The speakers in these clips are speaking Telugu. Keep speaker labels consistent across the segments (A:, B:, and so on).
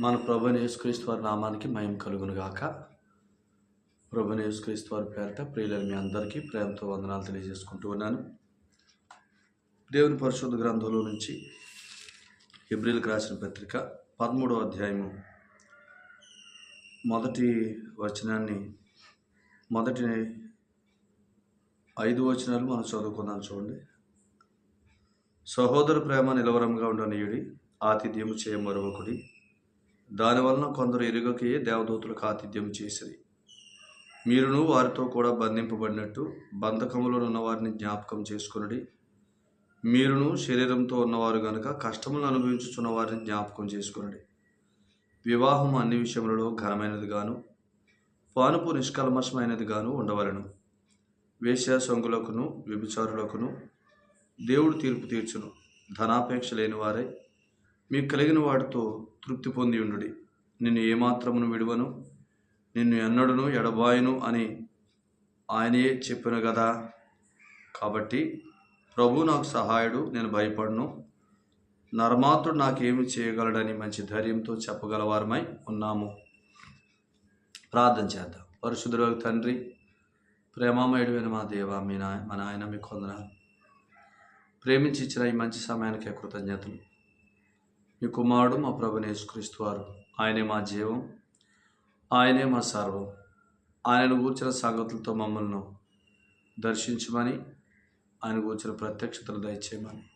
A: మన ప్రభుని యేసుక్రీస్తు వారి నామానికి మయం కలుగునుగాక. గాక ప్రభుని యేసుక్రీస్తు వారి పేరట ప్రియులని మీ అందరికీ ప్రేమతో వందనాలు తెలియజేసుకుంటూ ఉన్నాను. దేవుని పరిశుద్ధ గ్రంథంలో నుంచి ఎబ్రిల్కి రాసిన పత్రిక పదమూడవ అధ్యాయము మొదటి వచనాన్ని మొదటి ఐదు వచనాలు మనం చదువుకుందాం చూడండి. సహోదర ప్రేమ నిలవరంగా ఉండనీయుడి ఆతిథ్యము చేయ మరొకడి దానివలన కొందరు ఎరుగకే దేవదూతులకు ఆతిథ్యం చేసిరి మీరును వారితో కూడా బంధింపబడినట్టు బంధకములో ఉన్న వారిని జ్ఞాపకం చేసుకునడి. మీరును శరీరంతో ఉన్నవారు గనుక కష్టములను అనుభవించుచున్న వారిని జ్ఞాపకం చేసుకునడి. వివాహం అన్ని విషయములలో ఘనమైనది గాను పానుపు నిష్కల్మషమైనది గాను ఉండవలను. వేశ్యాసంగులకును వ్యభిచారులకును దేవుడు తీర్పు తీర్చును. ధనాపేక్ష లేని వారే మీకు కలిగిన వాటితో తృప్తి పొంది ఉండుడి. నిన్ను ఏమాత్రమును విడువను నిన్ను ఎన్నడును ఎడబాయను అని ఆయనే చెప్పిన కదా కాబట్టి ప్రభు నాకు సహాయుడు నేను భయపడను. నరమాత్రుడు నాకేమి చేయగలడని మంచి ధైర్యంతో చెప్పగలవారమై ఉన్నాము. ప్రార్థన చేద్దాం. పరిశుద్ధులకు తండ్రి ప్రేమామయుడైన మా దేవ మీ నా మా నాయన మీ కొందన ప్రేమించి ఇచ్చిన ఈ మంచి సమయానికి కృతజ్ఞతలు. మీ కుమారుడు మా ప్రభుని యేసుక్రీస్తు వారు. ఆయనే మా జీవం. ఆయనే మా సర్వం. ఆయనను కూర్చిన సంగతులతో మమ్మల్ని దర్శించమని ఆయన కూర్చిన ప్రత్యక్షతలు దయచేయమని.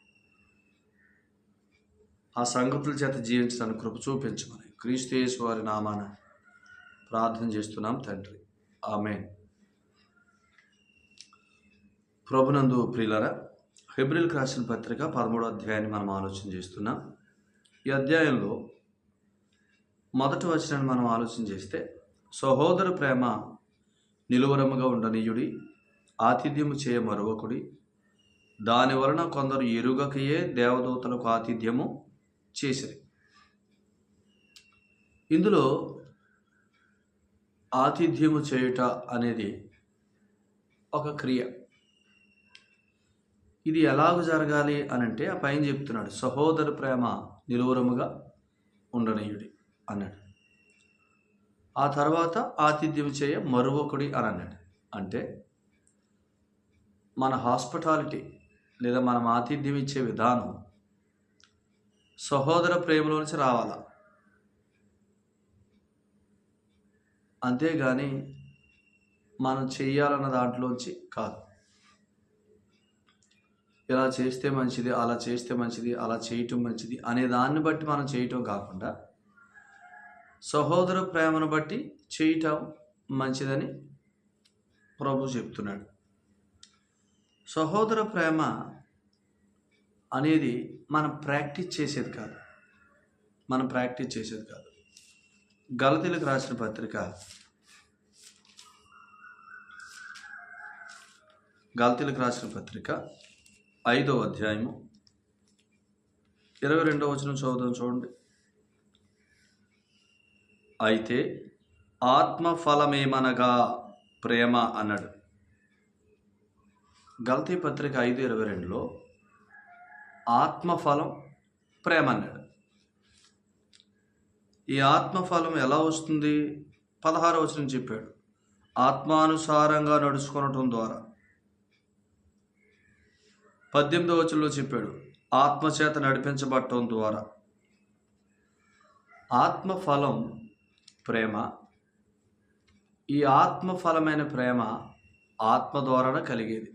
A: ఆ సంగతుల చేత జీవించడానికి కృప చూపించమని క్రీస్తు యేసు వారి నామాన ప్రార్థన చేస్తున్నాం తండ్రి. ఆమె ప్రభునందు ప్రియులరా ఫిబ్రిల్కి రాసిన పత్రిక పదమూడో అధ్యాయాన్ని మనం ఆలోచన చేస్తున్నాం. ఈ అధ్యాయంలో మొదటి వచనాన్ని మనం ఆలోచన చేస్తే సహోదర ప్రేమ నిలువరముగా ఉండనీయుడి ఆతిథ్యము చేయ మరొకడి దాని వలన కొందరు ఎరుగకయే దేవదూతలకు ఆతిథ్యము చేసిరి. ఇందులో ఆతిథ్యము చేయుట అనేది ఒక క్రియ. ఇది ఎలాగ జరగాలి అని అంటే ఆ పైన చెప్తున్నాడు సహోదర ప్రేమ నిలువరముగా ఉండనీయుడి అన్నాడు. ఆ తర్వాత ఆతిథ్యం చేయ మరొకడి అని అన్నాడు. అంటే మన హాస్పిటాలిటీ లేదా మనం ఆతిథ్యం ఇచ్చే విధానం సహోదర ప్రేమలో నుంచి రావాలా? అంతేగాని మనం చేయాలన్న దాంట్లోంచి కాదు. ఇలా చేస్తే మంచిది అలా చేస్తే మంచిది అలా చేయటం మంచిది అనే దాన్ని బట్టి మనం చేయటం కాకుండా సహోదర ప్రేమను బట్టి చేయటం మంచిదని ప్రభు చెప్తున్నాడు. సహోదర ప్రేమ అనేది మనం ప్రాక్టీస్ చేసేది కాదు. మనం ప్రాక్టీస్ చేసేది కాదు. గలతీలకు రాసిన పత్రిక గలతీలకు రాసిన పత్రిక ఐదో అధ్యాయము. ఇరవై రెండవ వచనం చదువుదాం చూడండి. అయితే ఆత్మఫలమేమనగా ప్రేమ అన్నాడు. గల్తీ పత్రిక ఐదు ఇరవై రెండులో ఆత్మఫలం ప్రేమ అన్నాడు. ఈ ఆత్మఫలం ఎలా వస్తుంది? పదహారు వచనం చెప్పాడు. ఆత్మానుసారంగా నడుచుకోవటం ద్వారా. పద్దెనిమిదో వచనంలో చెప్పాడు ఆత్మచేత నడిపించబడటం ద్వారా. ఆత్మఫలం ప్రేమ. ఈ ఆత్మఫలమైన ప్రేమ ఆత్మ ద్వారానే కలిగేది.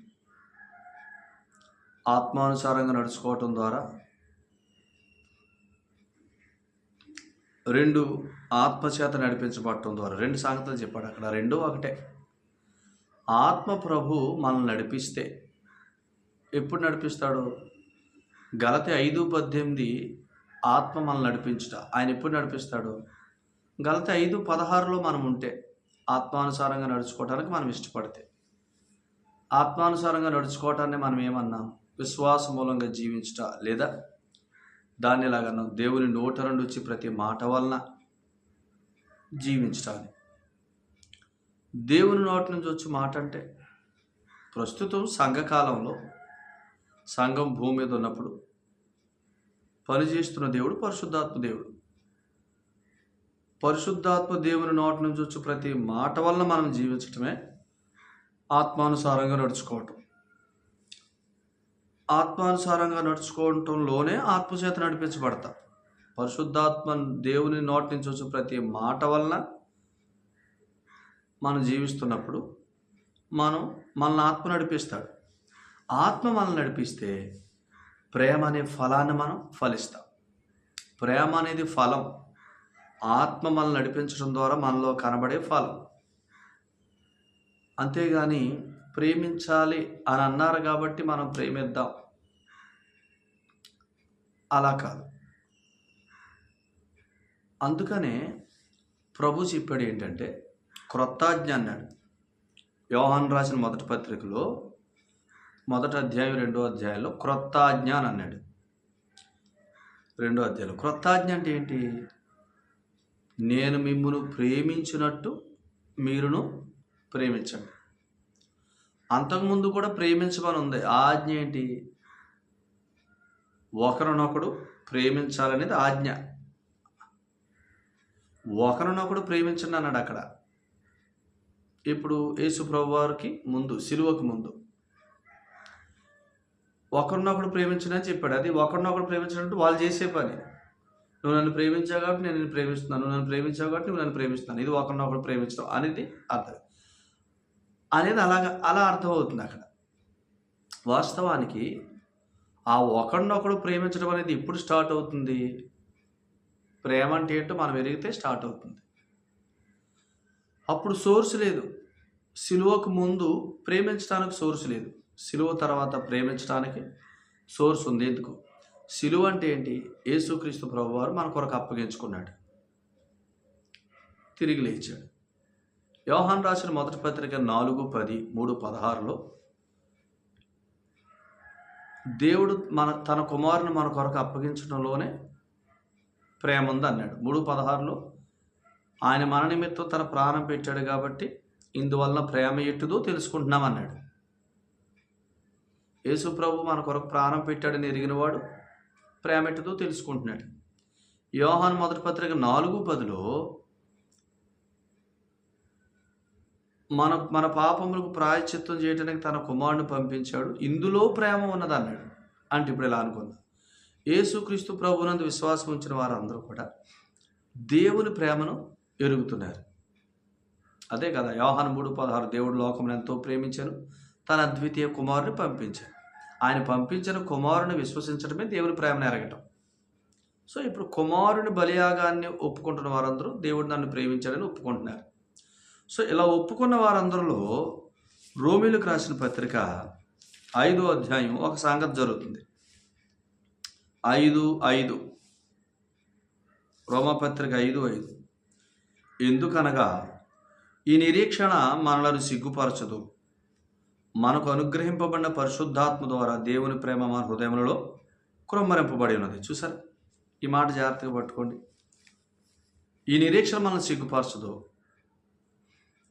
A: ఆత్మానుసారంగా నడుచుకోవటం ద్వారా. రెండు ఆత్మచేత నడిపించబడటం ద్వారా. రెండు సంగతులు చెప్పాడు అక్కడ. రెండు ఒకటే. ఆత్మ ప్రభు మనల్ని నడిపిస్తే ఎప్పుడు నడిపిస్తాడు? గలతి ఐదు పద్దెనిమిది ఆత్మ మనల్ని నడిపించుట. ఆయన ఎప్పుడు నడిపిస్తాడు? గలతి ఐదు పదహారులో మనం ఉంటే ఆత్మానుసారంగా నడుచుకోవటానికి మనం ఇష్టపడితే. ఆత్మానుసారంగా నడుచుకోవటాన్ని మనం ఏమన్నాం? విశ్వాస మూలంగా జీవించుట లేదా? దాన్ని ఎలాగన్నాం? దేవుని నోట నుండి వచ్చి ప్రతి మాట వలన జీవించటాన్ని. దేవుని నోటి నుంచి వచ్చి మాట అంటే ప్రస్తుతం సంఘకాలంలో సంఘం భూమి మీద ఉన్నప్పుడు పనిచేస్తున్న దేవుడు పరిశుద్ధాత్మ దేవుడు. పరిశుద్ధాత్మ దేవుని నోటి నుంచి వచ్చే ప్రతి మాట వలన మనం జీవించటమే ఆత్మానుసారంగా నడుచుకోవటం. ఆత్మానుసారంగా నడుచుకోవటంలోనే ఆత్మచేత నడిపించబడతాం. పరిశుద్ధాత్మ దేవుని నోటి నుంచి వచ్చే ప్రతి మాట వలన మనం జీవిస్తున్నప్పుడు మనం మనల్ని ఆత్మ నడిపిస్తాడు. ఆత్మ మనల్ని నడిపిస్తే ప్రేమ అనే ఫలాన్ని మనం ఫలిస్తాం. ప్రేమ అనేది ఫలం. ఆత్మ మనల్ని నడిపించడం ద్వారా మనలో కనబడే ఫలం. అంతేగాని ప్రేమించాలి అని అన్నారు కాబట్టి మనం ప్రేమిద్దాం. అలా కాదు. అందుకనే ప్రభు చెప్పాడు ఏంటంటే క్రొత్తాజ్ఞ అన్నాడు. యోహాన్ రాసిన మొదటి పత్రికలో మొదటి అధ్యాయం రెండో అధ్యాయంలో క్రొత్తాజ్ఞ అని అన్నాడు. రెండో అధ్యాయంలో క్రొత్త ఆజ్ఞ అంటే ఏంటి? నేను మిమ్మును ప్రేమించినట్టు మీరును ప్రేమించండి. అంతకుముందు కూడా ప్రేమించమని ఉంది. ఆజ్ఞ ఏంటి? ఒకరినొకడు ప్రేమించాలనేది ఆజ్ఞ. ఒకరినొకడు ప్రేమించండి అన్నాడు అక్కడ. ఇప్పుడు యేసు ప్రభు వారికి ముందు సిలువకు ముందు ఒకరినొకడు ప్రేమించడం అని చెప్పాడు. అది ఒకరినొకడు ప్రేమించినట్టు వాళ్ళు చేసే పని. నువ్వు నన్ను ప్రేమించావు కాబట్టి నేను నిన్ను ప్రేమిస్తున్నాను. నువ్వు నన్ను ప్రేమించావు కాబట్టి నువ్వు నన్ను ప్రేమిస్తున్నాను. ఇది ఒకరినొకడు ప్రేమించడం అనేది అర్థం. అనేది అలాగ అలా అర్థమవుతుంది అక్కడ. వాస్తవానికి ఆ ఒకరినొకడు ప్రేమించడం అనేది ఎప్పుడు స్టార్ట్ అవుతుంది? ప్రేమ అంటే ఏంటో మనం ఎరిగితే స్టార్ట్ అవుతుంది. అప్పుడు సోర్స్ లేదు. సిలువకు ముందు ప్రేమించడానికి సోర్స్ లేదు. సిలువ తర్వాత ప్రేమించడానికి సోర్స్ ఉంది. ఎందుకు? సిలువ అంటే ఏంటి? యేసుక్రీస్తు ప్రభు వారు మన కొరకు అప్పగించుకున్నాడు. తిరిగి లేచాడు. యోహాన్ రాసిన మొదటి పత్రిక నాలుగు పది మూడు పదహారులో దేవుడు మన తన కుమారుని మన కొరకు అప్పగించడంలోనే ప్రేమ ఉంది అన్నాడు. మూడు పదహారులో ఆయన మన నిమిత్తం తన ప్రాణం పెట్టాడు కాబట్టి ఇందువలన ప్రేమ ఎట్టుదో తెలుసుకుంటున్నాం అన్నాడు. యేసు ప్రభు మన కొరకు ప్రాణం పెట్టాడని ఎరిగినవాడు ప్రేమెట్టదో తెలుసుకుంటున్నాడు. యోహాన్ మొదటి పత్రిక నాలుగు పదిలో మన మన పాపములకు ప్రాయశ్చిత్తం చేయడానికి తన కుమారుని పంపించాడు. ఇందులో ప్రేమ ఉన్నది అన్నాడు అంటే ఇప్పుడు ఇలా అనుకుందాం. యేసుక్రీస్తు ప్రభునందు విశ్వాసం ఉంచిన వారందరూ కూడా దేవుని ప్రేమను ఎరుగుతున్నారు. అదే కదా యోహాన్ మూడు పదహారు దేవుడు లోకమును ఎంతో ప్రేమించాను తన అద్వితీయ కుమారుని పంపించాను. ఆయన పంపించిన కుమారుని విశ్వసించడమే దేవుని ప్రేమను ఎరగటం. సో ఇప్పుడు కుమారుని బలియాగాన్ని ఒప్పుకుంటున్న వారందరూ దేవుడు నన్ను ప్రేమించాడని ఒప్పుకుంటున్నారు. సో ఇలా ఒప్పుకున్న వారందరిలో రోమిలకు రాసిన పత్రిక ఐదో అధ్యాయం ఒక సంగతి జరుగుతుంది. ఐదు ఐదు. రోమపత్రిక ఐదు ఐదు. ఎందుకనగా ఈ నిరీక్షణ మనలను సిగ్గుపరచదు. మనకు అనుగ్రహింపబడిన పరిశుద్ధాత్మ ద్వారా దేవుని ప్రేమ మన హృదయములలో కురమ్మరింపబడి ఉన్నది. చూసారా? ఈ మాట జాగ్రత్తగా పట్టుకోండి. ఈ నిరీక్షణ మనల్ని సిగ్గుపరచదు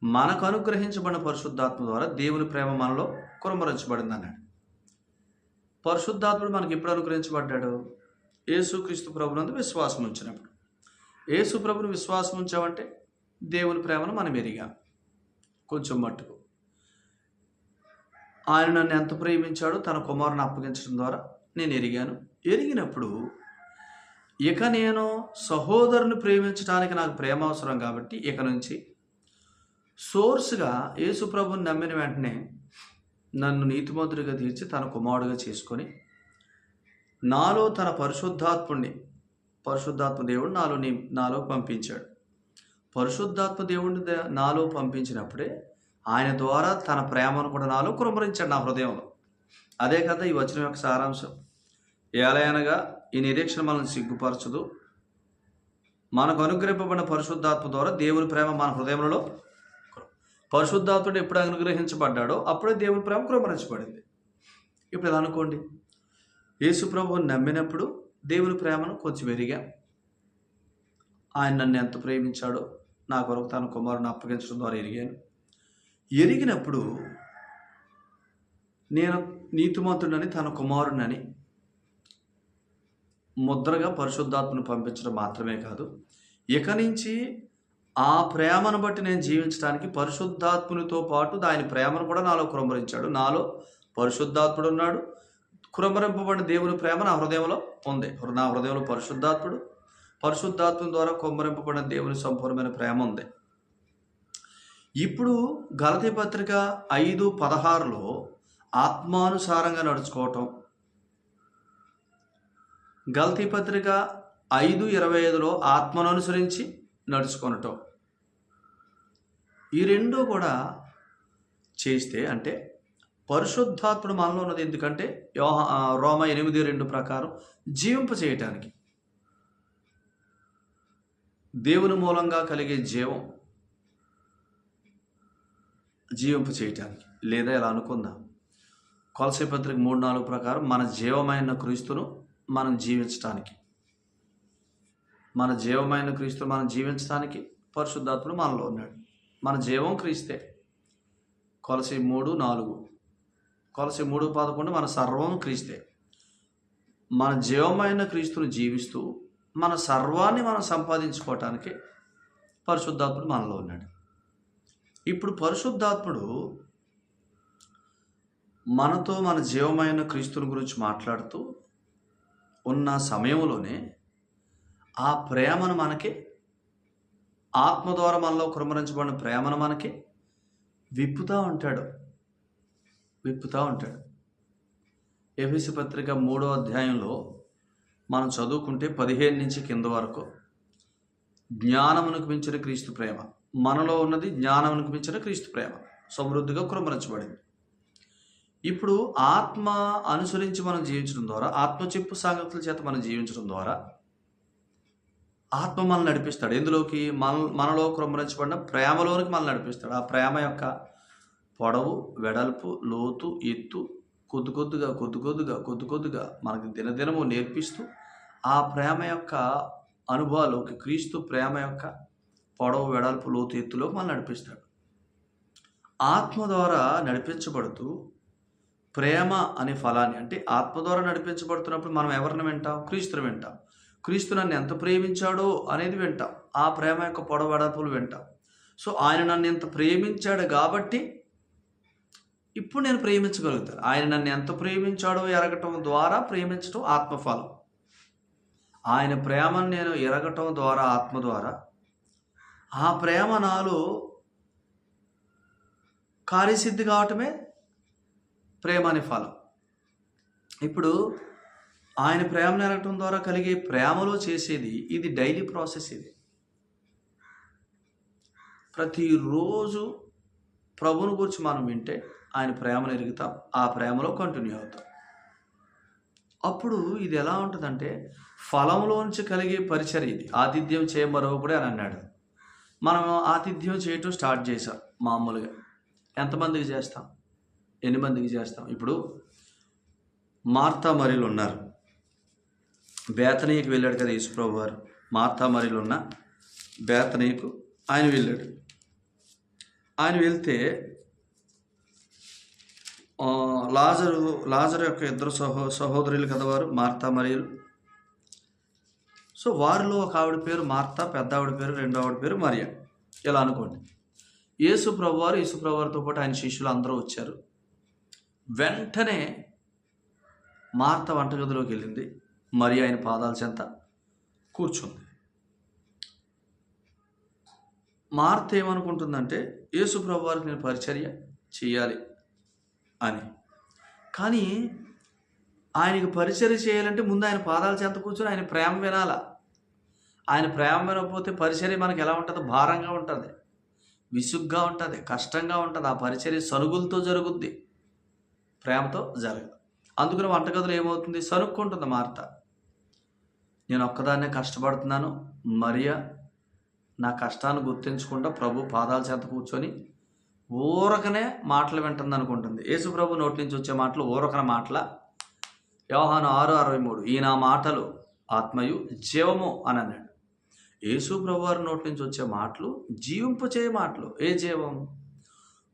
A: మనకు అనుగ్రహించబడిన పరిశుద్ధాత్మ ద్వారా దేవుని ప్రేమ మనలో కురమరించబడింది అన్నాడు. పరిశుద్ధాత్ముడు మనకి ఎప్పుడు అనుగ్రహించబడ్డాడు? యేసుక్రీస్తు ప్రభునందు విశ్వాసం ఉంచినప్పుడు. యేసు ప్రభుని విశ్వాసం ఉంచామంటే దేవుని ప్రేమను మనం ఎరిగాం. కొంచెం మట్టుకు. ఆయన నన్ను ఎంత ప్రేమించాడో తన కుమారుని అప్పగించడం ద్వారా నేను ఎరిగాను. ఎరిగినప్పుడు ఇక నేను సహోదరుని ప్రేమించడానికి నాకు ప్రేమ అవసరం కాబట్టి ఇక నుంచి సోర్స్గా యేసుప్రభుని నమ్మిన వెంటనే నన్ను నీతిమంతుడిగా తీర్చి తన కుమారుడుగా చేసుకొని నాలో తన పరిశుద్ధాత్ముడిని పరిశుద్ధాత్మ దేవుడు నాలో నీ నాలో పంపించాడు. పరిశుద్ధాత్మ దేవుడిని నాలో పంపించినప్పుడే ఆయన ద్వారా తన ప్రేమను కూడా నాలో కురమరించాడు నా హృదయంలో. అదే కదా ఈ వచనం యొక్క సారాంశం. ఏలయనగా ఈ నిరీక్షణ మనల్ని సిగ్గుపరచదు. మనకు అనుగ్రహింపబడిన పరిశుద్ధాత్మ ద్వారా దేవుని ప్రేమ మన హృదయంలో పరిశుద్ధాత్ముడు ఎప్పుడు అనుగ్రహించబడ్డాడో అప్పుడే దేవుని ప్రేమ కురమరించబడింది. ఇప్పుడు ఇలా అనుకోండి. యేసు ప్రభువుని నమ్మినప్పుడు దేవుని ప్రేమను కొంచెం ఎరిగా ఆయన నన్ను ఎంత ప్రేమించాడో నా కొరకు తన కుమారుని అప్పగించడం ద్వారా ఎరిగాను. ఎరిగినప్పుడు నేను నీతిమంతుడని తన కుమారుడని ముద్రగా పరిశుద్ధాత్మను పంపించడం మాత్రమే కాదు. ఇక నుంచి ఆ ప్రేమను బట్టి నేను జీవించడానికి పరిశుద్ధాత్మునితో పాటు దాని ప్రేమను కూడా నాలో కురంభరించాడు నాలో పరిశుద్ధాత్ముడు ఉన్నాడు. కురంభరింపబడిన దేవుని ప్రేమ నా హృదయంలో ఉంది. నా హృదయంలో పరిశుద్ధాత్ముడు పరిశుద్ధాత్మ ద్వారా కుమ్మరింపబడిన దేవుని సంపూర్ణమైన ప్రేమ ఉంది. ఇప్పుడు గలతి పత్రిక ఐదు పదహారులో ఆత్మానుసారంగా నడుచుకోవటం. గలతీ పత్రిక ఐదు ఇరవై ఐదులో ఆత్మను అనుసరించి నడుచుకొనటం. ఈ రెండు కూడా చేస్తే అంటే పరిశుద్ధాత్ముడు మనలో ఉన్నది ఎందుకంటే యోహ రోమ ఎనిమిది రెండు ప్రకారం జీవింప చేయటానికి. దేవుని మూలంగా కలిగే జీవం జీవింపు చేయటానికి లేదా ఇలా అనుకుందాం? కొలసీ పత్రిక మూడు నాలుగు ప్రకారం మన జీవమైన క్రీస్తును మనం జీవించటానికి. మన జీవమైన క్రీస్తును మనం జీవించడానికి పరిశుద్ధాత్ముడు మనలో ఉన్నాడు. మన జీవం క్రీస్తే. కొలసి మూడు నాలుగు. కొలసి మూడు పదకొండు మన సర్వం క్రీస్తే. మన జీవమైన క్రీస్తును జీవిస్తూ మన సర్వాన్ని మనం సంపాదించుకోవటానికి పరిశుద్ధాత్ముడు మనలో ఉన్నాడు. ఇప్పుడు పరిశుద్ధాత్ముడు మనతో మన జీవమైన క్రీస్తుని గురించి మాట్లాడుతూ ఉన్న సమయంలోనే ఆ ప్రేమను మనకి ఆత్మ ద్వారా మనలో కురమరించబడిన ప్రేమను మనకి విప్పుతూ ఉంటాడు. విప్పుతూ ఉంటాడు. ఎఫిసి పత్రిక మూడో అధ్యాయంలో మనం చదువుకుంటే పదిహేను నుంచి కింద వరకు జ్ఞానమునకు మించిన క్రీస్తు ప్రేమ. మనలో ఉన్నది జ్ఞానమునకు మించిన క్రీస్తు ప్రేమ. సమృద్ధిగా కురమరించబడింది. ఇప్పుడు ఆత్మ అనుసరించి మనం జీవించడం ద్వారా ఆత్మ చెప్పు సాంగతుల చేత మనం జీవించడం ద్వారా ఆత్మ మనల్ని నడిపిస్తాడు. ఇందులోకి మన మనలో క్రమరించబడిన ప్రేమలోనికి మనల్ని నడిపిస్తాడు. ఆ ప్రేమ యొక్క పొడవు వెడల్పు లోతు ఎత్తు కొద్ది కొద్దిగా కొద్ది కొద్దిగా కొద్ది కొద్దిగా మనకి దినదినము నేర్పిస్తూ ఆ ప్రేమ యొక్క అనుభవాలు క్రీస్తు ప్రేమ యొక్క పొడవు వెడల్పు లోతు ఎత్తులోకి మనల్ని నడిపిస్తాడు. ఆత్మ ద్వారా నడిపించబడుతూ ప్రేమ అనే ఫలాన్ని అంటే ఆత్మ ద్వారా నడిపించబడుతున్నప్పుడు మనం ఎవరిని వింటాం? క్రీస్తుని వింటాం. క్రీస్తు నన్ను ఎంత ప్రేమించాడో అనేది వింటాం. ఆ ప్రేమ యొక్క పొడవు వెడల్పులు వింటాం. సో ఆయన నన్ను ఎంత ప్రేమించాడు కాబట్టి ఇప్పుడు నేను ప్రేమించగలుగుతాను. ఆయన నన్ను ఎంత ప్రేమించాడో ఎరగటం ద్వారా ప్రేమించడం ఆత్మఫలం. ఆయన ప్రేమను నేను ఎరగటం ద్వారా ఆత్మ ద్వారా ఆ ప్రేమ నాలో కార్యసిద్ధి కావటమే ప్రేమ అనే ఫలం. ఇప్పుడు ఆయన ప్రేమ ఎరగటం ద్వారా కలిగే ప్రేమలో చేసేది ఇది డైలీ ప్రాసెస్ ఇది. ప్రతిరోజు ప్రభుని గురించి మనం వింటే ఆయన ప్రేమను ఎరుగుతాం ఆ ప్రేమలో కంటిన్యూ అవుతాం. అప్పుడు ఇది ఎలా ఉంటుందంటే ఫలంలోంచి కలిగే పరిచర్ ఇది. ఆతిథ్యం చేయమరొకడే అని అన్నాడు. మనం ఆతిథ్యం చేయటం స్టార్ట్ చేసాం మామూలుగా. ఎంతమందికి చేస్తాం? ఎన్ని మందికి చేస్తాం? ఇప్పుడు మార్తా మరీలు ఉన్నారు. బేతనీయకు వెళ్ళాడు కదా యేసుప్రభు వారు మార్తా మరీలు ఉన్న బేతనీయకు ఆయన వెళ్ళాడు. ఆయన వెళ్తే లాజరు లాజరు యొక్క ఇద్దరు సహో సహోదరులు కదా వారు? మార్తా మరియలు సో వారిలో ఒక ఆవిడ పేరు మార్తా పెద్ద ఆవిడ పేరు రెండో ఆవిడ పేరు మరియా. ఇలా అనుకోండి. యేసు ప్రభువారు యేసు ప్రభువారితో పాటు ఆయన శిష్యులు అందరూ వచ్చారు. వెంటనే మార్త వంటగదిలోకి వెళ్ళింది. మరి ఆయన పాదాల చెంత కూర్చుంది. మార్త ఏమనుకుంటుందంటే యేసు ప్రభువారికి నేను పరిచర్య చేయాలి అని. కానీ ఆయనకి పరిచర్య చేయాలంటే ముందు ఆయన పాదాల చెంత కూర్చొని ఆయన ప్రేమ వినాలా? ఆయన ప్రేమ పోతే పరిచర్య మనకు ఎలా ఉంటుంది భారంగా ఉంటుంది. విసుగ్గా ఉంటుంది కష్టంగా ఉంటుంది. ఆ పరిచర్య సనుగులతో జరుగుద్ది. ప్రేమతో జరగదు. అందుకని వంటగదిలో ఏమవుతుంది? సనుక్కుంటుంది మార్త. నేను ఒక్కదాన్నే కష్టపడుతున్నాను. మరియా నా కష్టాన్ని గుర్తించకుండా ప్రభు పాదాల చేత కూర్చొని ఊరకనే మాటలు వింటుంది అనుకుంటుంది యేసు ప్రభు నోటి నుంచి వచ్చే మాటలు ఊరకన మాటల? వ్యవహాను ఆరు అరవై మూడు. ఈయన మాటలు ఆత్మయు జీవము అని అన్నాడు యేసు ప్రభువారి నోటి నుంచి వచ్చే మాటలు జీవింపు చేయ మాటలు. ఏ జీవం?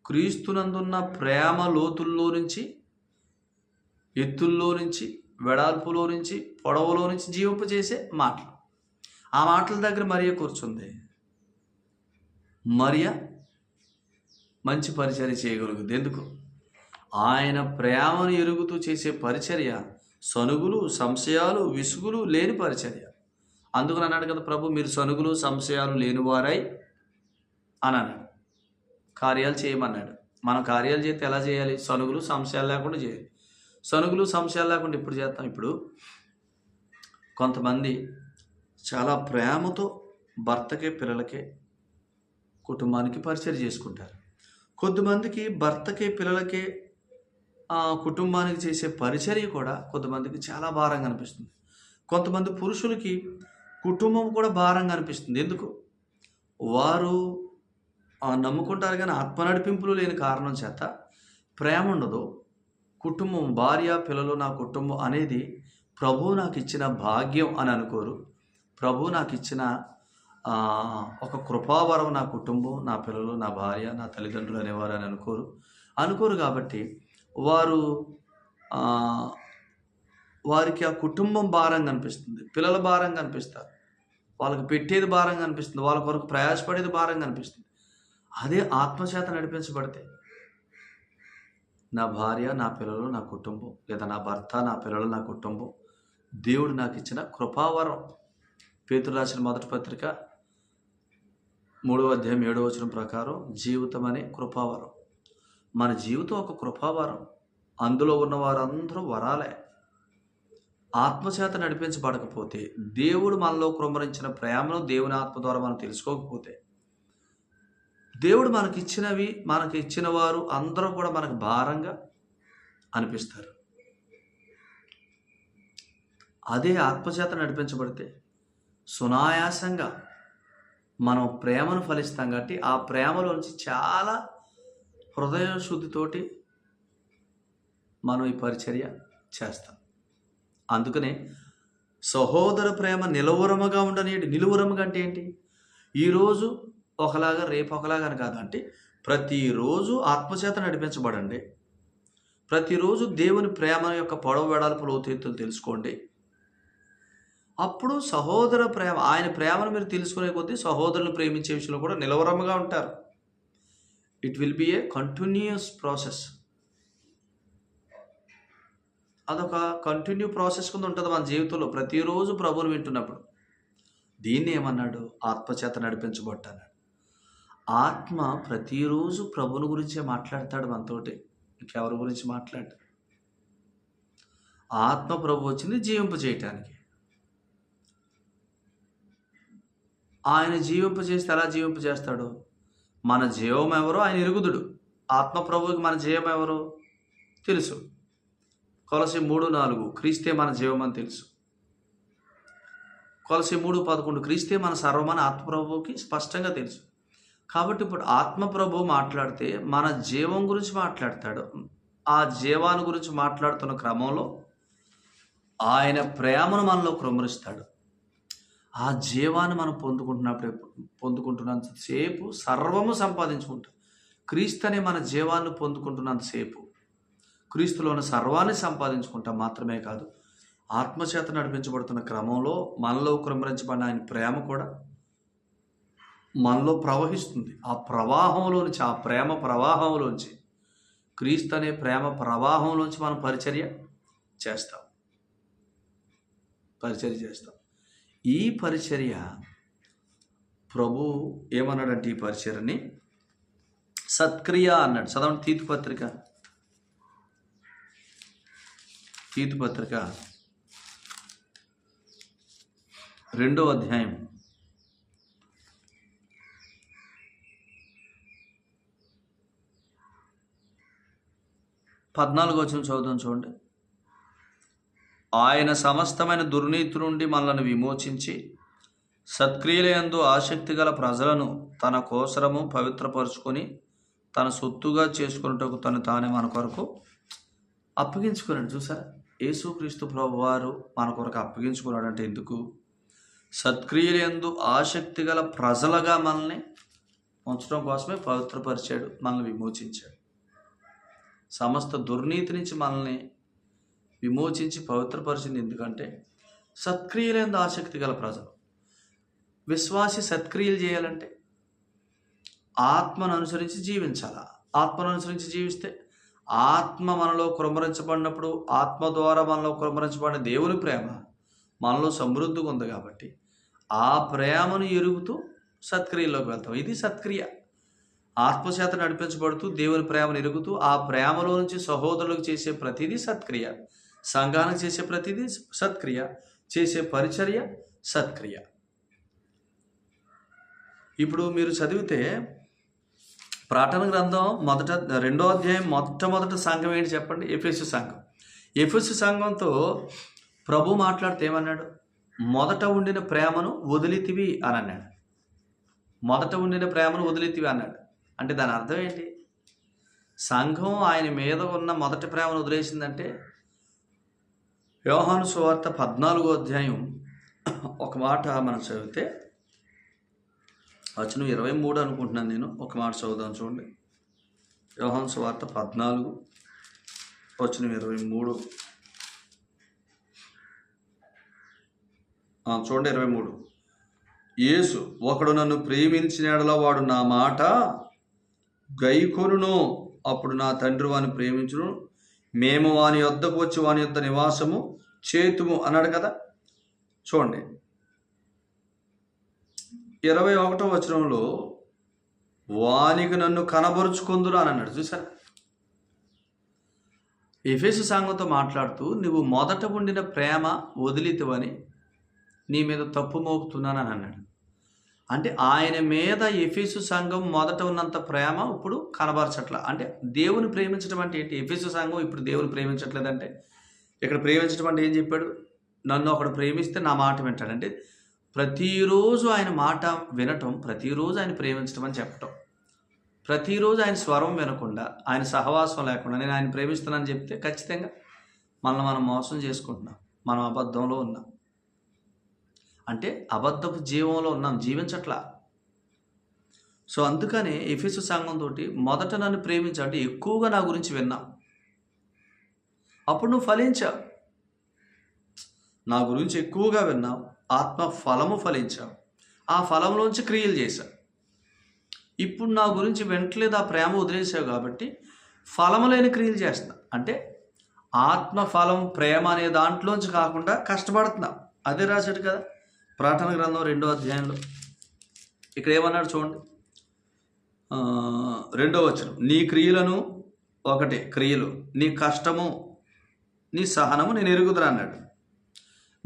A: క్రీస్తునందున్న ప్రేమ లోతుల్లో నుంచి ఎత్తుల్లో నుంచి వెడల్పులో నుంచి పొడవులో నుంచి జీవింపు చేసే మాటలు. ఆ మాటల దగ్గర మరియ కూర్చుంది. మరియ మంచి పరిచర్య చేయగలుగుతుంది. ఎందుకు? ఆయన ప్రేమను ఎరుగుతూ చేసే పరిచర్య సనుగులు సంశయాలు విసుగులు లేని పరిచర్య. అందుకని అన్నాడు కదా ప్రభు మీరు సనుగులు సంశయాలు లేనివారై అని అన్నాడు కార్యాలు చేయమన్నాడు. మనం కార్యాలు చేస్తే ఎలా చేయాలి? సనుగులు సంశయాలు లేకుండా చేయాలి. సనుగులు సంశయాలు లేకుండా ఇప్పుడు చేస్తాం? ఇప్పుడు కొంతమంది చాలా ప్రేమతో భర్తకే పిల్లలకే కుటుంబానికి పరిచయం చేసుకుంటారు. కొద్దిమందికి భర్తకి పిల్లలకే కుటుంబానికి చేసే పరిచర్య కూడా కొంతమందికి చాలా భారంగా అనిపిస్తుంది. కొంతమంది పురుషులకి కుటుంబం కూడా భారంగా అనిపిస్తుంది. ఎందుకు? వారు నమ్ముకుంటారు కానీ ఆత్మ నడిపింపులు లేని కారణం చేత ప్రేమ ఉండదు. కుటుంబం భార్య పిల్లలు నా కుటుంబం అనేది ప్రభు నాకు ఇచ్చిన భాగ్యం అని అనుకోరు. ప్రభు నాకు ఇచ్చిన ఒక కృపావరం నా కుటుంబం నా పిల్లలు నా భార్య నా తల్లిదండ్రులు అనేవారు అని అనుకోరు. అనుకోరు కాబట్టి వారు వారికి ఆ కుటుంబం భారం అనిపిస్తుంది పిల్లల భారంగా అనిపిస్తారు వాళ్ళకి పెట్టేది భారంగా అనిపిస్తుంది వాళ్ళ కొరకు ప్రయాసపడేది భారంగా అనిపిస్తుంది అదే ఆత్మచేత నడిపించబడితే నా భార్య నా పిల్లలు నా కుటుంబం లేదా నా భర్త నా పిల్లలు నా కుటుంబం దేవుడు నాకు ఇచ్చిన కృపావరం. పేతురు రాసిన మొదటి పత్రిక మూడవ అధ్యాయం ఏడవ వచనం ప్రకారం జీవితం అనే కృపావరం. మన జీవితం ఒక కృపావరం. అందులో ఉన్న వారందరూ వరాలే. ఆత్మచేత నడిపించబడకపోతే దేవుడు మనలో కృమరించిన ప్రేమను దేవుని ఆత్మ ద్వారా మనం తెలుసుకోకపోతే దేవుడు మనకిచ్చినవి మనకి ఇచ్చిన వారు అందరూ కూడా మనకు భారంగా అనిపిస్తారు. అదే ఆత్మచేత నడిపించబడితే సునాయాసంగా మనం ప్రేమను ఫలిస్తాం కాబట్టి ఆ ప్రేమలోంచి చాలా హృదయ శుద్ధితోటి మనం ఈ పరిచర్య చేస్తాం. అందుకనే సహోదర ప్రేమ నిలవరముగా ఉండనేటి నిలువరముగా అంటే ఏంటి? ఈరోజు ఒకలాగా రేపు ఒకలాగా అని కాదు. అంటే ప్రతిరోజు ఆత్మచేత నడిపించబడండి. ప్రతిరోజు దేవుని ప్రేమ యొక్క పొడవు వెడల్పు లోతెత్తులు తెలుసుకోండి. అప్పుడు సహోదర ప్రేమ ఆయన ప్రేమను మీరు తెలుసుకునే కొద్దీ సహోదరులు ప్రేమించే విషయంలో కూడా నిలవరముగా ఉంటారు. It will be a continuous process అదొక కంటిన్యూ ప్రాసెస్ కింద ఉంటుంది మన జీవితంలో. ప్రతిరోజు ప్రభువుని వింటున్నప్పుడు దీన్ని ఏమన్నాడు? ఆత్మచేత నడిపించబట్టాడు ఆత్మ ప్రతిరోజు ప్రభుని గురించే మాట్లాడతాడు మనతోటి. ఇంకెవరి గురించి మాట్లాడు? ఆత్మ ప్రభు వచ్చింది జీవింప చేయటానికి. ఆయన జీవింప చేస్తే ఎలా జీవింప చేస్తాడు? మన జీవం ఎవరో ఆయన ఎరుగుదుడు ఆత్మ ప్రభువుకి మన జీవం ఎవరో? తెలుసు. కొలసి మూడు నాలుగు క్రీస్తే మన జీవమని తెలుసు. కొలసి మూడు పదకొండు క్రీస్తే మన సర్వమని ఆత్మప్రభువుకి స్పష్టంగా తెలుసు. కాబట్టి ఇప్పుడు ఆత్మప్రభు మాట్లాడితే మన జీవం గురించి మాట్లాడతాడు. ఆ జీవాన్ని గురించి మాట్లాడుతున్న క్రమంలో ఆయన ప్రేమను మనలో క్రమరిస్తాడు. ఆ జీవాన్ని మనం పొందుకుంటున్నప్పుడు పొందుకుంటున్నంతసేపు సర్వము సంపాదించుకుంటాం. క్రీస్తు అనే మన జీవాన్ని పొందుకుంటున్నంతసేపు క్రీస్తులోని సర్వాన్ని సంపాదించుకుంటాం మాత్రమే కాదు ఆత్మచేత నడిపించబడుతున్న క్రమంలో మనలో క్రమరించబడిన ఆయన ప్రేమ కూడా మనలో ప్రవహిస్తుంది. ఆ ప్రవాహంలోంచి ఆ ప్రేమ ప్రవాహంలోంచి క్రీస్తు అనే ప్రేమ ప్రవాహంలోంచి మనం పరిచర్య చేస్తాం. పరిచర్య చేస్తాం. ఈ పరిచర్య ప్రభు ఏమన్నాడంటే ఈ పరిచర్యని సత్క్రియ అన్నాడు. చదవండి తీతు పత్రిక తీతు పత్రిక రెండో అధ్యాయం. పద్నాలుగు వచ్చిన చదువుతాం చూడండి. ఆయన సమస్తమైన దుర్నీతి నుండి మనల్ని విమోచించి సత్క్రియలందు ఆసక్తి గల ప్రజలను తన కోసరము పవిత్రపరుచుకొని తన సొత్తుగా చేసుకున్నటకు తను తానే మన కొరకు అప్పగించుకున్నాడు. చూసారా? యేసుక్రీస్తు ప్రభు వారు మన కొరకు అప్పగించుకున్నాడంటే ఎందుకు ఎందుకు? సత్క్రియలందు ఆసక్తి గల ప్రజలుగా మనల్ని ఉంచడం కోసమే పవిత్రపరిచాడు మనల్ని విమోచించాడు. సమస్త దుర్నీతి నుంచి మనల్ని విమోచించి పవిత్రపరిచింది ఎందుకంటే సత్క్రియలేందు ఆసక్తి గల ప్రజలు. విశ్వాసి సత్క్రియలు చేయాలంటే ఆత్మను అనుసరించి జీవించాలా? ఆత్మను అనుసరించి జీవిస్తే ఆత్మ మనలో కురమరించబడినప్పుడు ఆత్మ ద్వారా మనలో కురమరించబడిన దేవుని ప్రేమ మనలో సమృద్ధిగా ఉంది కాబట్టి ఆ ప్రేమను ఎరుగుతూ సత్క్రియలోకి వెళ్తాం. ఇది సత్క్రియ. ఆత్మచేత నడిపించబడుతూ దేవుని ప్రేమను ఎరుగుతూ ఆ ప్రేమలో నుంచి సహోదరులకు చేసే ప్రతిదీ సత్క్రియ. సంఘానికి చేసే ప్రతిదీ సత్క్రియ. చేసే పరిచర్య సత్క్రియ. ఇప్పుడు మీరు చదివితే ప్రాటన గ్రంథం మొదట రెండో అధ్యాయం మొట్టమొదటి సంఘం ఏంటి చెప్పండి? ఎఫ్ఎస్ సంఘం. ఎఫ్ఎస్ సంఘంతో ప్రభు మాట్లాడితే ఏమన్నాడు? మొదట ఉండిన ప్రేమను వదిలితివి అని అన్నాడు. మొదట ఉండిన ప్రేమను వదిలితివి అన్నాడు. అంటే దాని అర్థం ఏంటి? సంఘం ఆయన మీద ఉన్న మొదటి ప్రేమను వదిలేసిందంటే వ్యవహాను సువార్త పద్నాలుగో అధ్యాయం ఒక మాట మనం చదివితే వచనం ఇరవై మూడు అనుకుంటున్నాను నేను. ఒక మాట చదువుదాం చూడండి. యోహాను వార్త పద్నాలుగు వచనం ఇరవై మూడు. చూడండి ఇరవై మూడు. యేసు ఒకడు నన్ను ప్రేమించిన ఎడల వాడు నా మాట గైకొనును. అప్పుడు నా తండ్రి వాని ప్రేమించును. మేము వాని యొద్దకు వచ్చి వాని యొద్ద నివాసము చేతుము అన్నాడు కదా. చూడండి. ఇరవై ఒకటో వచనంలో వానికి నన్ను కనబరుచుకుందురా అని అన్నాడు. చూసారా ఎఫెసు సంఘంతో మాట్లాడుతూ నువ్వు మొదట ఉండిన ప్రేమ వదిలితవని నీ మీద తప్పు మోపుతున్నానని అన్నాడు. అంటే ఆయన మీద ఎఫెసు సంఘం మొదట ఉన్నంత ప్రేమ ఇప్పుడు కనబరచట్ల. అంటే దేవుని ప్రేమించడం అంటే ఏంటి? ఎఫెసు సంఘం ఇప్పుడు దేవుని ప్రేమించట్లేదంటే. ఇక్కడ ప్రేమించడం అంటే ఏం చెప్పాడు? నన్ను ఒకడు ప్రేమిస్తే నా మాట వింటాడు. అంటే ప్రతిరోజు ఆయన మాట వినటం ప్రతిరోజు ఆయన ప్రేమించడం అని చెప్పటం. ప్రతిరోజు ఆయన స్వరం వినకుండా ఆయన సహవాసం లేకుండా నేను ఆయన ప్రేమిస్తున్నానని చెప్తే ఖచ్చితంగా మనల్ని మనం మోసం చేసుకుంటున్నాం మనం అబద్ధంలో ఉన్నాం. అంటే అబద్ధపు జీవంలో ఉన్నాం జీవించట్లా. సో అందుకనే ఎఫీసు సంఘంతో మొదట నన్ను ప్రేమించా అంటే ఎక్కువగా నా గురించి విన్నాం. అప్పుడు నువ్వు ఫలించావు. నా గురించి ఎక్కువగా విన్నావు. ఆత్మ ఫలము ఫలించావు ఆ ఫలంలోంచి క్రియలు చేశావు ఇప్పుడు నా గురించి వెంటలేదు ఆ ప్రేమ వదిలేసావు కాబట్టి ఫలము లేని క్రియలు చేస్తున్నా. అంటే ఆత్మ ఫలం ప్రేమ అనే దాంట్లోంచి కాకుండా కష్టపడుతున్నాం. అదే రాశాడు కదా ప్రార్థన గ్రంథం రెండో అధ్యాయంలో. ఇక్కడ ఏమన్నాడు చూడండి. రెండో వచనం. నీ క్రియలను ఒకటే క్రియలు నీ కష్టము నీ సహనము నేను ఎరుగుదరా అన్నాడు.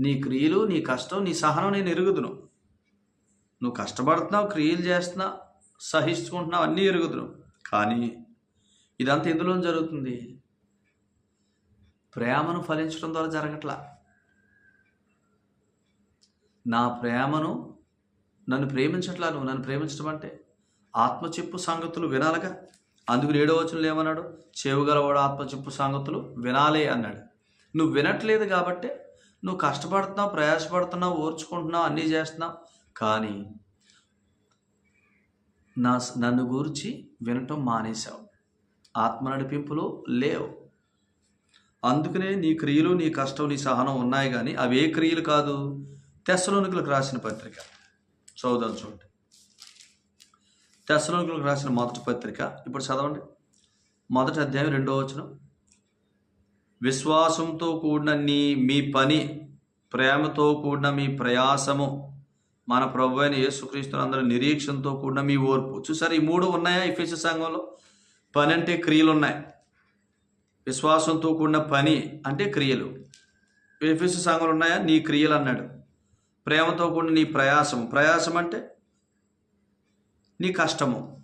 A: నీ క్రియలు నీ కష్టం నీ సహనం నేను ఎరుగుదును. నువ్వు కష్టపడుతున్నావు క్రియలు చేస్తున్నావు సహించుకుంటున్నావు అన్నీ ఎరుగుదును. కానీ ఇదంతా ఎందులో జరుగుతుంది? ప్రేమను ఫలించడం ద్వారా జరగట్లా. నా ప్రేమను నన్ను ప్రేమించట్లా నువ్వు? నన్ను ప్రేమించడం అంటే ఆత్మ చెప్పు సంగతులు వినాలగా? అందుకు ఏడో వచనంలో ఏమన్నాడు? చెవుగలవాడు ఆత్మ చెప్పు సంగతులు వినాలే అన్నాడు. నువ్వు వినట్లేదు కాబట్టి నువ్వు కష్టపడుతున్నావు ప్రయాసపడుతున్నావు ఓర్చుకుంటున్నావు అన్నీ చేస్తున్నావు. కానీ నా నన్ను గురించి వినటం మానేశావు. ఆత్మ నడిపింపులు లేవు. అందుకనే నీ క్రియలు నీ కష్టం నీ సహనం ఉన్నాయి కానీ అవి ఏ క్రియలు కాదు? తెస్సలోనికులకు రాసిన పత్రిక. చదువుదాం చూడండి. తెస్సలోనికులకు రాసిన మొదటి పత్రిక. ఇప్పుడు చదవండి. మొదటి అధ్యాయం రెండో వచనం. విశ్వాసంతో కూడిన నీ మీ పని ప్రేమతో కూడిన మీ ప్రయాసము మన ప్రభు అయిన యేసుక్రీస్తుని నిరీక్షణతో కూడిన మీ ఓర్పు. చూసారు ఈ మూడు ఉన్నాయా ఇఫెస్ సంఘంలో? పని అంటే క్రియలు ఉన్నాయి విశ్వాసంతో కూడిన పని అంటే క్రియలు. ఎఫెస్ సంఘాలు ఉన్నాయా? నీ క్రియలు అన్నాడు. ప్రేమతో కూడిన నీ ప్రయాసము. ప్రయాసం అంటే నీ కష్టము.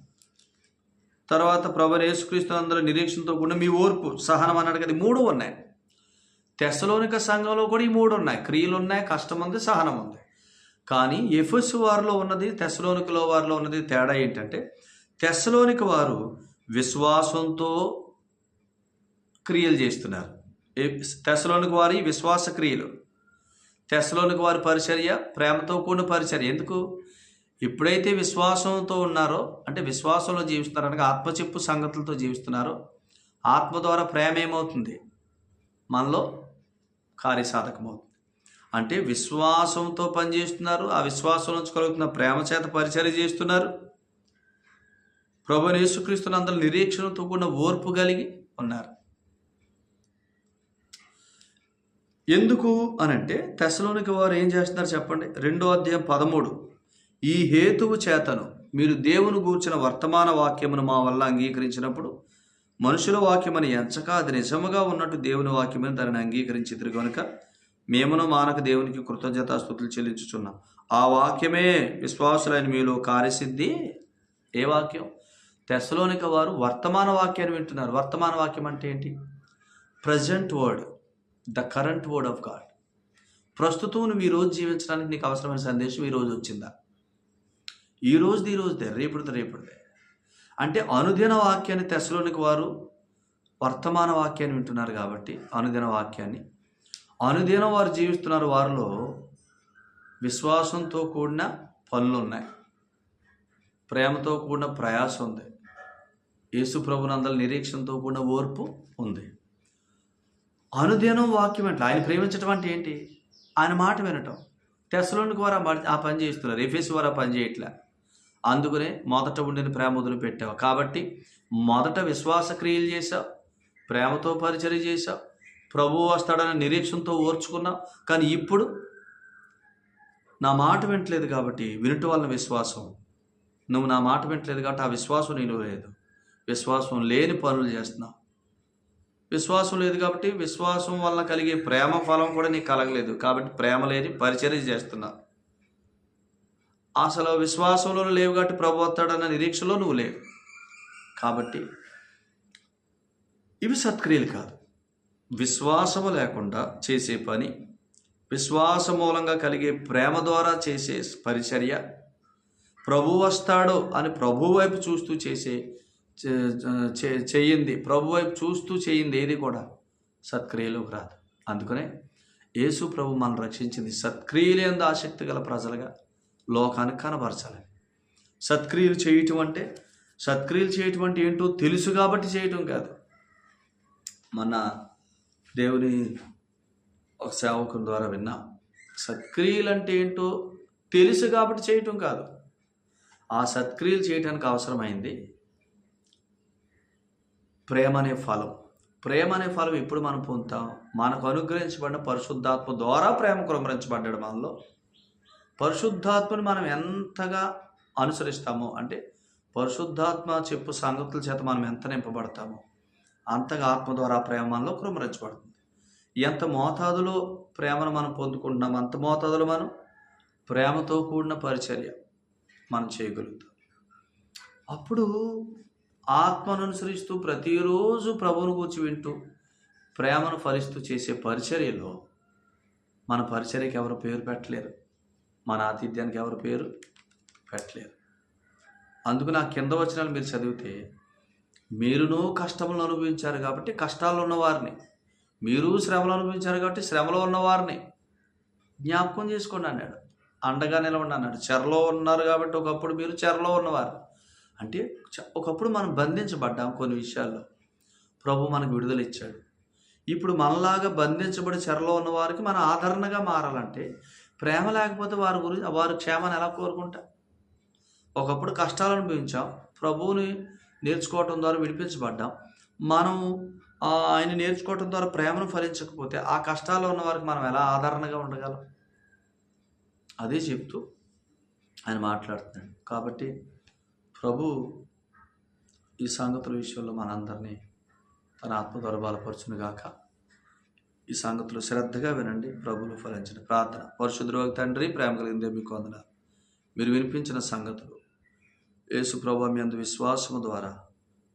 A: తర్వాత ప్రభు యేసుక్రీస్తు అందరూ నిరీక్షణతో కూడిన మీ ఓర్పు సహనం అన్నాడు కదా మూడు ఉన్నాయి. తెసలోనిక సంఘంలో కూడా ఈ మూడు ఉన్నాయి. క్రియలు ఉన్నాయి కష్టం ఉంది సహనం ఉంది. కానీ ఎఫెస్ వారిలో ఉన్నది తెసలోనికలో వారిలో ఉన్నది తేడా ఏంటంటే తెస్సలోనిక వారు విశ్వాసంతో క్రియలు చేస్తున్నారు. తెసలోనికి వారి విశ్వాస క్రియలు తెసలోనికి వారి పరిచర్య ప్రేమతో కూడిన పరిచర్య. ఎందుకు? ఎప్పుడైతే విశ్వాసంతో ఉన్నారో అంటే విశ్వాసంలో జీవిస్తున్నారనగా ఆత్మచెప్పు సంగతులతో జీవిస్తున్నారో ఆత్మ ద్వారా ప్రేమ ఏమవుతుంది? మనలో కార్యసాధకమవుతుంది. అంటే విశ్వాసంతో పనిచేస్తున్నారు ఆ విశ్వాసం నుంచి కలుగుతున్న ప్రేమ చేత పరిచయం చేస్తున్నారు. ప్రభు యేసుక్రీస్తుని అందరూ నిరీక్షణతో కూడిన ఓర్పు కలిగి ఉన్నారు. ఎందుకు అనంటే తెశలోనికి వారు ఏం చేస్తున్నారు చెప్పండి? రెండో అధ్యాయం పదమూడు. ఈ హేతువు చేతను మీరు దేవుని గూర్చిన వర్తమాన వాక్యమును మా వల్ల అంగీకరించినప్పుడు మనుషుల వాక్యమని ఎంచక అది నిజముగా ఉన్నట్టు దేవుని వాక్యమని దానిని అంగీకరించిద్దరు కనుక మేమును మానక దేవునికి కృతజ్ఞతాస్తుతులు చెల్లించుచున్నాం. ఆ వాక్యమే విశ్వాసులైన మీలో కార్యసిద్ధి. ఏ వాక్యం? తెసలోనిక వారు వర్తమాన వాక్యాన్ని వింటున్నారు. వర్తమాన వాక్యం అంటే ఏంటి? Present word the current word of god. ప్రస్తుతం నువ్వు ఈరోజు రోజు జీవించడానికి నీకు అవసరమైన సందేశం ఈ రోజు వచ్చిందా? ఈ రోజుది ఈ రోజుదే రేపుడిది రేపుడిదే అంటే అనుదిన వాక్యాన్ని తెశలోనికి వారు వర్తమాన వాక్యాన్ని వింటున్నారు కాబట్టి అనుదిన వాక్యాన్ని. అనుదినం వారు జీవిస్తున్నారు వారిలో విశ్వాసంతో కూడిన పనులు ఉన్నాయి ప్రేమతో కూడిన ప్రయాసం ఉంది. యేసు ప్రభునందల నిరీక్షణతో కూడిన ఓర్పు ఉంది. అనుదినం వాక్యం అంటే ఆయన ప్రేమించడం అంటే ఏంటి? ఆయన మాట వినటం. టెస్ట్లోనికి వారు ఆ పని- ఆ పని చేస్తున్నారు. ఎఫ్ఎస్ వారు ఆ పని చేయట్లే. అందుకనే మొదట ఉండిన ప్రేమ వదిలి పెట్టావు. కాబట్టి మొదట విశ్వాస క్రియలు చేశావు ప్రేమతో పరిచయం చేశావు ప్రభువు వస్తాడనే నిరీక్షణతో ఓర్చుకున్నావు. కానీ ఇప్పుడు నా మాట వింటలేదు కాబట్టి వినుట వలన విశ్వాసం. నువ్వు నా మాట వింటలేదు కాబట్టి ఆ విశ్వాసం నిలువ లేదు. విశ్వాసం లేని పనులు చేస్తున్నావు. విశ్వాసం లేదు కాబట్టి విశ్వాసం వల్ల కలిగే ప్రేమ ఫలం కూడా నీకు కలగలేదు. కాబట్టి ప్రేమ లేని పరిచర్య చేస్తున్నావు. అసలు విశ్వాసంలో లేవు కాబట్టి ప్రభు వస్తాడన్న నిరీక్షలో నువ్వు లేవు. కాబట్టి ఇవి సత్క్రియలు కాదు. విశ్వాసము లేకుండా చేసే పని విశ్వాస మూలంగా కలిగే ప్రేమ ద్వారా చేసే పరిచర్య ప్రభు వస్తాడు అని ప్రభు వైపు చూస్తూ చేసే చేయింది ప్రభు వైపు చూస్తూ చేయింది ఏది కూడా సత్క్రియలు రాదు. అందుకనే యేసు ప్రభు మనం రక్షించింది సత్క్రియలందు ఆసక్తి గల ప్రజలుగా లోకానికి కనబరచాలి. సత్క్రియలు చేయటం అంటే సత్క్రియలు చేయటం అంటే ఏంటో తెలుసు కాబట్టి చేయటం కాదు. మన దేవుని ఒక సేవకుని ద్వారా విన్నాం సత్క్రియలు అంటే ఏంటో తెలుసు కాబట్టి చేయటం కాదు. ఆ సత్క్రియలు చేయటానికి అవసరమైంది ప్రేమ అనే ఫలం. ప్రేమ అనే ఫలం ఎప్పుడు మనం పొందుతాం? మనకు అనుగ్రహించబడిన పరిశుద్ధాత్మ ద్వారా ప్రేమ కుమరించబడ్డాడు మనలో. పరిశుద్ధాత్మని మనం ఎంతగా అనుసరిస్తామో అంటే పరిశుద్ధాత్మ చెప్పు సంగతుల చేత మనం ఎంత నింపబడతామో అంతగా ఆత్మ ద్వారా ప్రేమలో కృమరించబడుతుంది. ఎంత మోతాదులో ప్రేమను మనం పొందుకుంటున్నాం అంత మోతాదులో మనం ప్రేమతో కూడిన పరిచర్య మనం చేయగలుగుతాం. అప్పుడు ఆత్మను అనుసరిస్తూ ప్రతిరోజు ప్రభువును కూర్చి వింటూ ప్రేమను ఫలిస్తూ చేసే పరిచర్యలో మన పరిచర్యకి ఎవరు పేరు పెట్టలేరు. మన ఆతిథ్యానికి ఎవరు పేరు? పెట్టలేరు అందుకు నా కింద వచనాలు మీరు చదివితే మీరునూ కష్టములను అనుభవించారు కాబట్టి కష్టాల్లో ఉన్నవారిని మీరు శ్రమలు అనుభవించారు కాబట్టి శ్రమలో ఉన్నవారిని జ్ఞాపకం చేసుకోండి అన్నాడు. అండగా నిలవండి అన్నాడు. చెరలో ఉన్నారు కాబట్టి ఒకప్పుడు మీరు చెరలో ఉన్నవారు. అంటే చ- ఒకప్పుడు మనం బంధించబడ్డాం కొన్ని విషయాల్లో. ప్రభు మనకు విడుదల ఇచ్చాడు. ఇప్పుడు మనలాగా బంధించబడి చెరలో ఉన్నవారికి మన ఆదరణగా మారాలంటే ప్రేమ లేకపోతే వారి గురించి వారి క్షేమాన్ని ఎలా కోరుకుంటా ఒకప్పుడు కష్టాలు అనుభవించాం. ప్రభువుని నేర్చుకోవటం ద్వారా విడిపించబడ్డాం. మనం ఆయన నేర్చుకోవటం ద్వారా ప్రేమను ఫలించకపోతే ఆ కష్టాల్లో ఉన్న వారికి మనం ఎలా ఆదరణగా ఉండగలం? అదే చెప్తూ ఆయన మాట్లాడుతున్నాడు. కాబట్టి ప్రభు ఈ సంగతుల విషయంలో మనందరినీ తన ఆత్మ ద్వారా బలపరచునుగాక ఈ సంగతులు శ్రద్ధగా వినండి. ప్రభులు ఫలించిన ప్రార్థన. పరిశుద్ధ తండ్రి ప్రేమ కలిగిందే మీకు వందనాలు. మీరు వినిపించిన సంగతులు. యేసు ప్రభు మీ అందు విశ్వాసము ద్వారా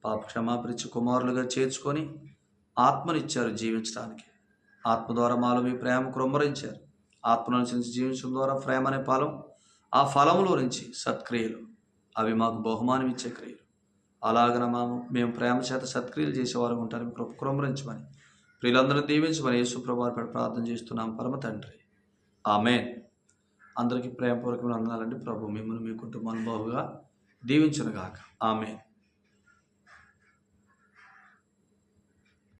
A: పాప క్షమాపరిచి కుమారులుగా చేర్చుకొని ఆత్మనిచ్చారు జీవించడానికి ఆత్మ ద్వారా మాలో మీ ప్రేమ కృమ్మరించారు ఆత్మను అనుసరించి జీవించడం ద్వారా ప్రేమ అనే ఫలం ఆ ఫలములో నుంచి సత్క్రియలు. అవి మాకు బహుమానం ఇచ్చే క్రియలు. అలాగన మాము మేము ప్రేమ చేత సత్క్రియలు చేసేవారు ఉంటారు కృప కృమ్మరించమని ప్రియులందరూ దీవించమని యేసు ప్రభావ ప్రార్థన చేస్తున్నాం. పరమ తండ్రి. ఆమె అందరికీ ప్రేమపూర్వకమైన వందనాలండి. ప్రభు మిమ్మల్ని మీ కుటుంబాన్ని బాగుగా దీవించునుగాక. ఆమె